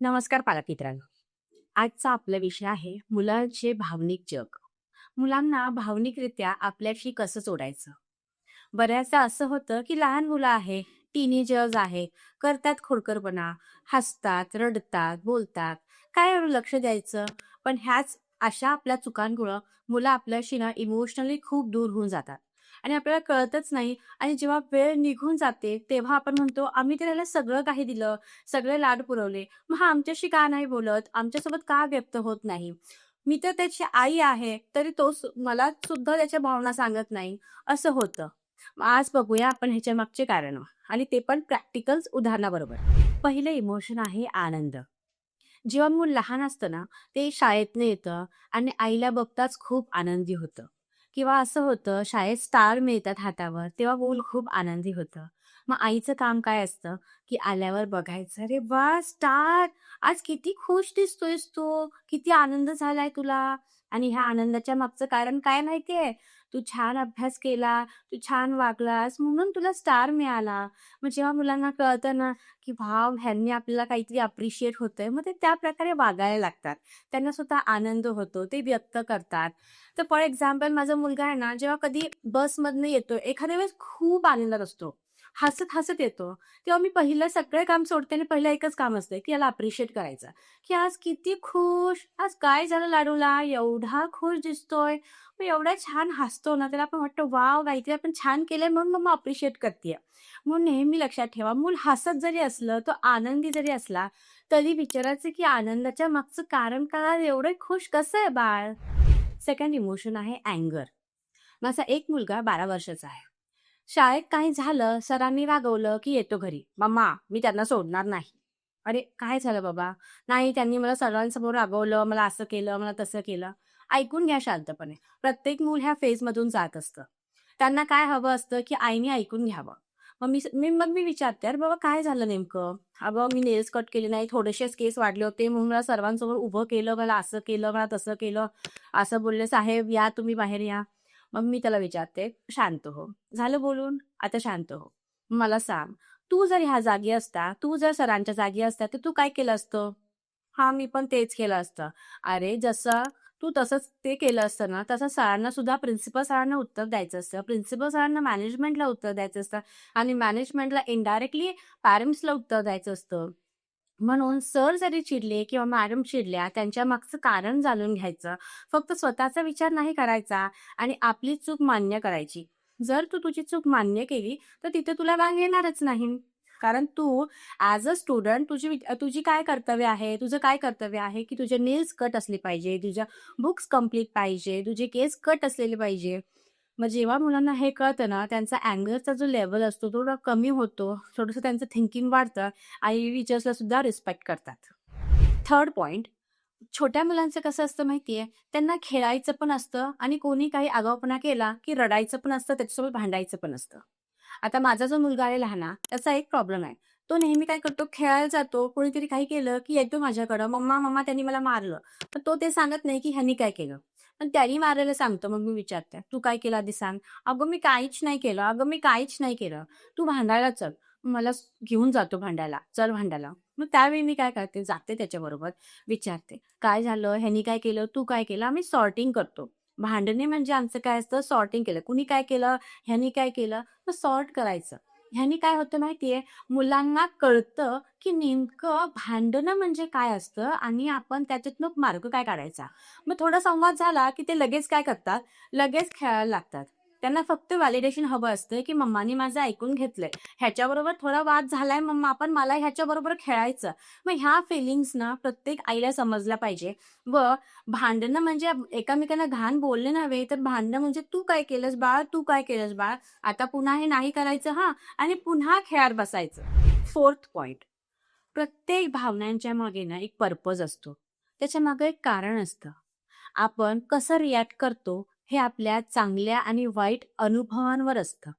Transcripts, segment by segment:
नमस्कार पालक मित्रांनो. आजचा आपला विषय आहे मुलांचे भावनिक जग. मुलांना भावनिकरित्या आपल्याशी कसं जोडायचं? बऱ्याचदा असं होतं की लहान मुलं आहे टीनेजर्स आहे करतात खोडकरपणा हसतात रडतात बोलतात. काय लक्ष द्यायचं? पण ह्याच अशा आपल्या चुकांमुळं मुलं आपल्याशी ना इमोशनली खूप दूर होऊन जातात. आणि आपल्याला कळतच नाही. आणि जेव्हा वेळ निघून जाते तेव्हा आपण म्हणतो आम्ही त्याला सगळं काही दिलं सगळे लाड पुरवले. मग हा आमच्याशी का नाही बोलत? आमच्यासोबत का व्यक्त होत नाही? मी तर त्याची आई आहे तरी तो सु- मला सुद्धा त्याच्या भावना सांगत नाही. असं होतं. आज बघूया आपण ह्याच्या मागचे कारण. आणि ते पण प्रॅक्टिकल उदाहरणाबरोबर. पहिलं इमोशन आहे आनंद. जेव्हा मूल लहान असतं ना ते शाळेतनं येतं आणि आईला बघताच खूप आनंदी होतं. किंवा असं होतं शाळेत स्टार मिळतात हातावर तेव्हा मूल खूप आनंदी होतं. मग आईचं काम काय असतं? की आल्यावर बघायचं अरे वा स्टार आज किती खुश दिसतोयस तू किती आनंद झालाय तुला. आणि ह्या आनंदाच्या मागचं कारण काय माहितीये? तू छान अभ्यास केला तू छान वागलास म्हणून तुला स्टार मिळाला. मग जेव्हा मुलांना कळतं ना की भाव ह्यांनी आपल्याला काहीतरी अप्रिशिएट होतंय मग ते त्या प्रकारे वागायला लागतात. त्यांना स्वतः आनंद होतो ते व्यक्त करतात. तर फॉर एक्झाम्पल माझा मुलगा आहे ना जेव्हा कधी बसमधनं येतो एखाद्या वेळेस खूप आनंदात असतो. हसत हसत येतो. तेव्हा मी पहिलं सगळे काम सोडते आणि पहिलं एकच काम असतं की याला अप्रिशिएट करायचं. की आज किती खुश आज काय झालं लाडूला? एवढा खुश दिसतोय. मग एवढा छान हसतो ना त्याला आपण वाटतं वाव काहीतरी आपण छान केलंय म्हणून मग अप्रिशिएट करते म्हणून नेहमी लक्षात ठेवा मूल हसत जरी असलं तो आनंदी जरी असला तरी विचारायचं की आनंदाच्या मागचं कारण काय? एवढं खुश कसं आहे बाळ? सेकंड इमोशन आहे अँगर माझा एक मुलगा बारा वर्षाचा आहे. शाळेत काही झालं सरांनी रागवलं की येतो घरी. मम्मा मी त्यांना सोडणार नाही. अरे काय झालं बाबा? नाही त्यांनी मला सरांसमोर रागवलं मला असं केलं मला तसं केलं. ऐकून घ्या शांतपणे. प्रत्येक मूल ह्या फेजमधून जात असतं. त्यांना काय हवं असतं की आईने ऐकून घ्यावं. मग मी मी मग मी विचारते अरे बाबा काय झालं नेमकं? अगं मी नेल्स कट केले नाही थोडेसेच केस वाढले होते म्हणून मला सर्वांसमोर उभं केलं मला असं केलं मला तसं केलं. असं बोलले साहेब या तुम्ही बाहेर या. मग मी त्याला विचारते शांत हो. झालं बोलून? आता शांत हो. मला सांग तू जर ह्या जागी असता तू जर सरांच्या जागी असता तर तू काय केलं असतं? हा मी पण तेच केलं असतं. अरे जसं तू तसंच ते केलं असतं ना तसं सरांना सुद्धा प्रिन्सिपल सरांना उत्तर द्यायचं असतं प्रिन्सिपल सरांना मॅनेजमेंटला उत्तर द्यायचं असतं आणि मॅनेजमेंटला इनडायरेक्टली पॅरेंट्सला उत्तर द्यायचं असतं. म्हणून सर जरी चिडले किंवा मॅडम चिडल्या त्यांच्या मागचं कारण जाणून घ्यायचं. फक्त स्वतःचा विचार नाही करायचा आणि आपली चूक मान्य करायची. जर तू तुझी चूक मान्य केली तर तिथे तुला राग येणारच नाही. कारण तू ॲज अ स्टुडंट तुझी वि- तुझी काय कर्तव्य आहे? तुझं काय कर्तव्य आहे की तुझे नेल्स कट असले पाहिजे तुझ्या बुक्स कंप्लीट पाहिजे तुझे केस कट असलेले पाहिजे? मग जेव्हा मुलांना हे कळतं ना त्यांचा अँगरचा जो लेवल असतो तो थोडा कमी होतो. थोडंसं त्यांचं थिंकिंग वाढतं आई टीचर्सला सुद्धा रिस्पेक्ट करतात. थर्ड पॉइंट छोट्या मुलांचं कसं असतं माहितीये? त्यांना खेळायचं पण असतं आणि कोणी काही आगाऊपणा केला की रडायचं पण असतं त्याच्यासोबत भांडायचं पण असतं. आता माझा जो मुलगा आहे लहाना त्याचा एक प्रॉब्लेम आहे. तो नेहमी काय करतो खेळायला जातो कोणीतरी काही केलं की येतो माझ्याकडं मम्मा मम्मा त्यांनी मला मारलं. तर तो ते सांगत नाही की ह्यांनी काय केलं. पण त्यांनी मारायला सांगतो मग मी विचारते तू काय केलं आधी सांग. अगं मी काहीच नाही केलं. अगं मी काहीच नाही केलं. तू भांडायला चल. मला घेऊन जातो भांडायला. चल भांडायला. मग त्यावेळी मी काय करते जाते त्याच्याबरोबर विचारते काय झालं? ह्यांनी काय केलं? तू काय केलं? आम्ही सॉर्टिंग करतो. भांडणे म्हणजे आमचं काय असतं? सॉर्टिंग केलं. कुणी काय केलं? ह्यांनी काय केलं? मग सॉर्ट करायचं. ह्यानी काय होतं माहितीये? मुलांना कळतं की नेमकं भांडणं म्हणजे काय असतं आणि आपण त्याच्यातनं मार्ग काय काढायचा? मग थोडा संवाद झाला की ते लगेच काय करतात? लगेच खेळायला लागतात. त्यांना फक्त व्हॅलिडेशन हवं असतं की मम्मानी माझं ऐकून घेतलंय. ह्याच्याबरोबर थोडा वाद झालाय मम्मा आपण मला ह्याच्याबरोबर खेळायचं. मग ह्या फिलिंग्स ना प्रत्येक आईला समजल्या पाहिजे. व भांडणं म्हणजे एकामेकांना घाण बोलले नव्हे तर भांडणं म्हणजे तू काय केलंस बाळ? तू काय केलंस बाळ? आता पुन्हा हे नाही करायचं हा. आणि पुन्हा खेळात बसायचं. फोर्थ पॉइंट प्रत्येक भावनांच्या मागे ना एक पर्पज असतो. त्याच्यामागे एक कारण असतं. आपण कसं रिॲक्ट करतो हे आपल्या चांगल्या आणि वाईट अनुभवांवर असतं.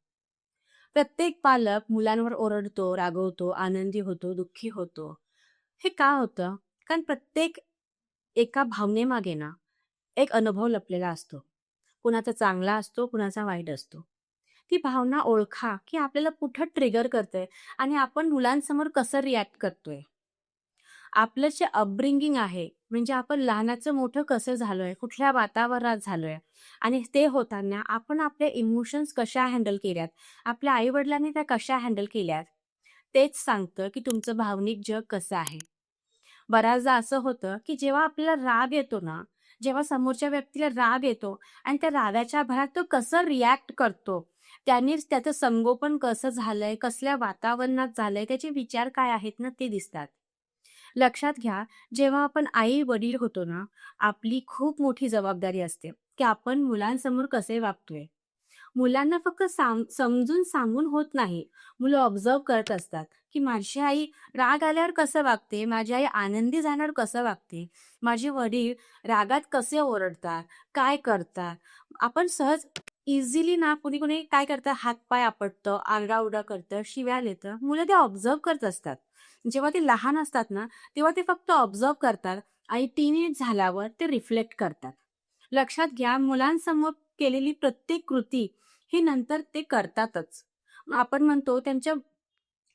प्रत्येक पालक मुलांवर ओरडतो रागवतो आनंदी होतो दुःखी होतो. हे का होतं? कारण प्रत्येक एका भावनेमागे ना एक अनुभव लपलेला असतो. कुणाचा चांगला असतो कुणाचा वाईट असतो. ती भावना ओळखा की आपल्याला कुठं ट्रिगर करते आणि आपण मुलांसमोर कसं रिॲक्ट करतोय. आपलं जे अपब्रिंगिंग आहे, म्हणजे आपण लहानाचं मोठं कसं झालोय, कुठल्या वातावरणात झालोय आणि ते होताना आपण आपले इमोशन्स कशा हँडल केल्यात, आपल्या आई-वडिलांनी त्या कशा हँडल केल्यात, तेच सांगतं की तुमचं भावनिक जग कसं आहे. बऱ्याचदा असं होतं, की जेव्हा आपल्याला राग येतो ना, जेव्हा समोरच्या व्यक्तीला राग येतो आणि त्या रागाच्या भरात तो कसं रिॲक्ट करतो, त्यानेच त्याचं संगोपन कसं झालंय, कसल्या वातावरणात झालंय, त्याचे विचार काय आहेत ना, ते दिसतात. लक्षात घ्या, जेव्हा आपण आई-वडील होतो ना, आपली खूप मोठी जबाबदारी असते, की आपण मुलांसमोर कसे वागतोय. मुलांना फक्त समजून सांगून होत नाही. मुलं ऑब्झर्व करत असतात, की माझी आई राग आल्यावर कसं वागते, माझी आई आनंदी जाणार कसं वागते, माझे वडील रागात कसे ओरडतात, काय करतात. आपण सहज इझिली ना कुणी-कुणी काय करतं, हात-पाय आपटतं, आरडाओरडा करतं, शिव्या देतं. मुलं ते ऑब्झर्व करत असतात. जेव्हा ते लहान असतात ना, तेव्हा ते फक्त ऑब्झर्व करतात आणि टीनेज झाल्यावर ते रिफ्लेक्ट करतात. लक्षात घ्या, मुलांसमोर केलेली प्रत्येक कृती ही नंतर ते करतातच. आपण म्हणतो त्यांच्या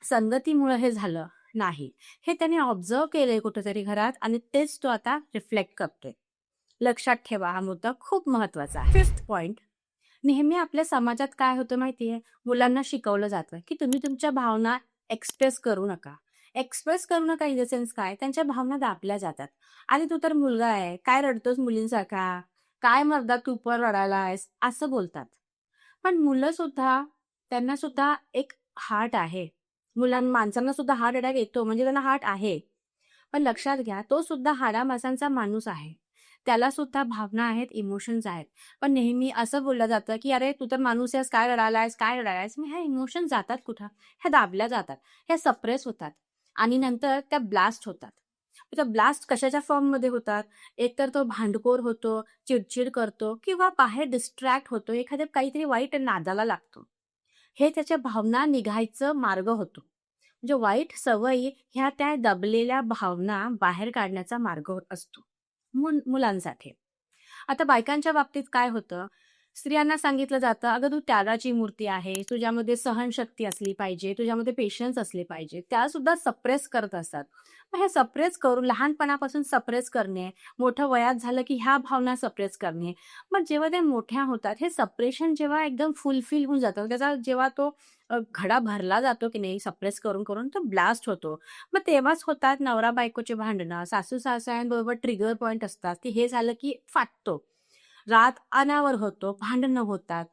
संगतीमुळे हे झालं. नाही. हे त्याने ऑब्झर्व केलंय कुठेतरी घरात आणि तेच तो आता रिफ्लेक्ट करतोय. लक्षात ठेवा, हा मुद्दा खूप महत्त्वाचा आहे. फिफ्थ पॉइंट नेहमी आपल्या समाजात काय होतं माहितीये, मुलांना शिकवलं जातं, की तुम्ही तुमच्या भावना एक्सप्रेस करू नका. एक्सप्रेस करू नका इन द सेन्स काय, त्यांच्या भावना दाबल्या जातात. आणि तू तर मुलगा आहे, काय रडतोस मुलींसारखा? काय मर्दा तू पण आहेस असं बोलतात. पण मुलं सुद्धा त्यांना सुद्धा एक हार्ट आहे. मुलां माणसांना सुद्धा हार्ट अटॅक येतो म्हणजे त्यांना हार्ट आहे. पण लक्षात घ्या, तो सुद्धा हाडामासांचा माणूस आहे. त्याला सुद्धा भावना आहेत, इमोशन्स आहेत. पण नेहमी असं बोललं जातं, की "अरे तू तर माणूस आहेस, काय रडायला आहेस काय रडायला आहेस ह्या इमोशन जातात कुठं? ह्या दाबल्या जातात. ह्या सप्रेस होतात आणि नंतर त्या ब्लास्ट होतात. त्या ब्लास्ट कशाच्या फॉर्ममध्ये होतात? एकतर तो भांडखोर होतो, चिडचिड करतो किंवा बाहेर डिस्ट्रॅक्ट होतो, एखाद्या काहीतरी वाईट नादाला लागतो. हे त्याच्या भावना निघायचं मार्ग होतो. म्हणजे वाईट सवयी ह्या त्या दबलेल्या भावना बाहेर काढण्याचा मार्ग असतो. मुलांसाठी. आता बायकांच्या बाबतीत काय होतं, स्त्रियांना सांगितलं जातं, "अगं तू त्यागाची मूर्ती आहे तुझ्यामध्ये सहनशक्ती असली पाहिजे, तुझ्यामध्ये पेशन्स असले पाहिजे." त्या सुद्धा सप्रेस करत असतात. मग हे सप्रेस करून लहानपणापासून सप्रेस करणे, मोठं वयात झालं की ह्या भावना सप्रेस करणे. मग जेव्हा त्या मोठ्या होतात, हे सप्रेशन जेव्हा एकदम फुलफिल होऊन जातं, त्याचा जेव्हा तो घडा भरला जातो की नाही सप्रेस करून-करून, तो ब्लास्ट होतो. मग तेव्हाच होतात नवरा बायकोचे भांडणं, सासू-सासऱ्यांबरोबर ट्रिगर पॉईंट असतात, की हे झालं की फाटतो. रात अनावर होतो, भांडणं होतात,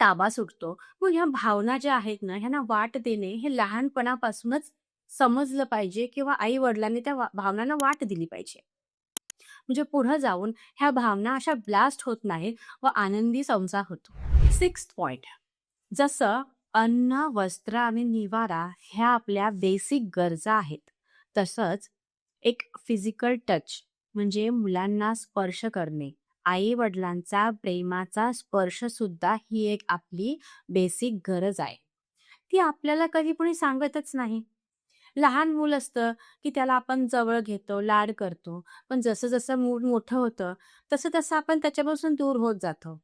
ताबा सुटतो. मग ह्या भावना ज्या आहेत ना, ह्यांना वाट देणे हे लहानपणापासूनच समजलं पाहिजे किंवा आई-वडिलांनी त्या वा भावनांना वाट दिली पाहिजे. म्हणजे पुढे जाऊन ह्या भावना अशा ब्लास्ट होत नाहीत व आनंदी संसार होतो. सिक्स्थ पॉइंट जसं अन्न, वस्त्र आणि निवारा ह्या आपल्या बेसिक गरजा आहेत. तसंच एक फिजिकल टच म्हणजे मुलांना स्पर्श करणे, आई-वडिलांचा प्रेमाचा स्पर्श सुद्धा ही एक आपली बेसिक गरज आहे. ती आपल्याला कधी कोणी सांगतच नाही. लहान मूल असतं, की त्याला आपण जवळ घेतो, लाड करतो. पण जसं-जसं मूल मोठं होतं, तसं-तसं आपण त्याच्यापासून दूर होत जातो.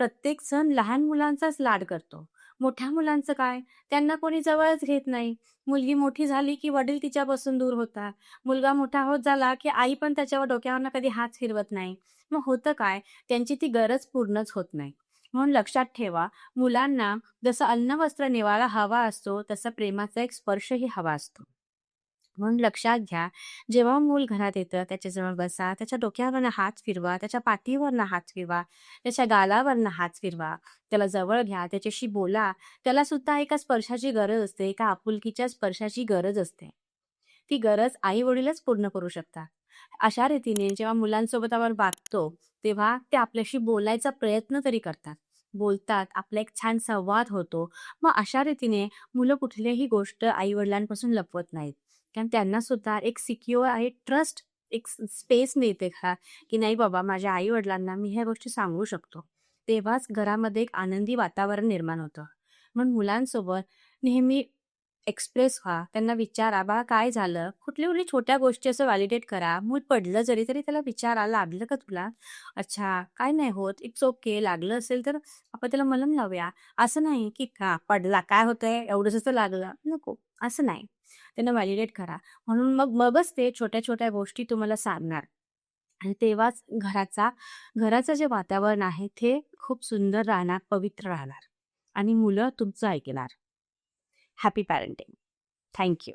प्रत्येक सण लहान मुलांचाच लाड करतो. मोठ्या मुलांचं काय? त्यांना कोणी जवळच घेत नाही. मुलगी मोठी झाली, की वडील तिच्यापासून दूर होतात. मुलगा मोठा होत झाला, की आई पण त्याच्यावर डोक्यावरनं कधी हात फिरवत नाही. मग होतं काय? त्यांची ती गरज पूर्णच होत नाही. म्हणून लक्षात ठेवा, मुलांना जसं अन्न, वस्त्र, निवारा हवा असतो, तसा प्रेमाचा एक स्पर्शही हवा असतो. म्हणून लक्षात घ्या, जेव्हा मूल घरात येतं, त्याच्याजवळ बसा, त्याच्या डोक्यावरनं हात फिरवा, त्याच्या पाठीवरनं हात फिरवा, त्याच्या गालावरनं हात फिरवा, त्याला जवळ घ्या, त्याच्याशी बोला. त्याला सुद्धा एका स्पर्शाची गरज असते, एका आपुलकीच्या स्पर्शाची गरज असते. ती गरज आई-वडीलच पूर्ण करू शकतात. अशा रीतीने जेव्हा मुलांसोबत आपण वागतो, तेव्हा ते आपल्याशी बोलायचा प्रयत्न तरी करतात. बोलतात, आपला एक छान संवाद होतो. मग अशा रीतीने मुलं कुठलीही गोष्ट आई-वडिलांपासून लपवत नाहीत. कारण त्यांना सुद्धा एक सिक्युअर आहे ट्रस्ट एक स्पेस मिळते का, की नाही बाबा माझ्या आई-वडिलांना मी ह्या गोष्टी सांगू शकतो. तेव्हाच घरामध्ये एक आनंदी वातावरण निर्माण होतं. म्हणून मुलांसोबत नेहमी एक्सप्रेस व्हा. त्यांना विचारा, बा काय झालं?" कुठल्या-कुठल्या छोट्या गोष्टी असं व्हॅलिडेट करा. मूल पडलं जरी तरी त्याला विचारा, "लागलं का तुला?" "अच्छा, काय नाही होत. It's okay. लागलं असेल तर आपण त्याला मलम लावूया." असं नाही, की का पडला काय होतंय? एवढंच असं लागलं." नको, असं नाही. त्यांना व्हॅलिडेट करा. म्हणून मग मगच ते छोट्या छोट्या गोष्टी तुम्हाला सांगणार. आणि तेव्हाच घराचा घराचं जे वातावरण आहे ते खूप सुंदर राहणार पवित्र राहणार. आणि मुलं तुमचं ऐकणार. Happy parenting thank you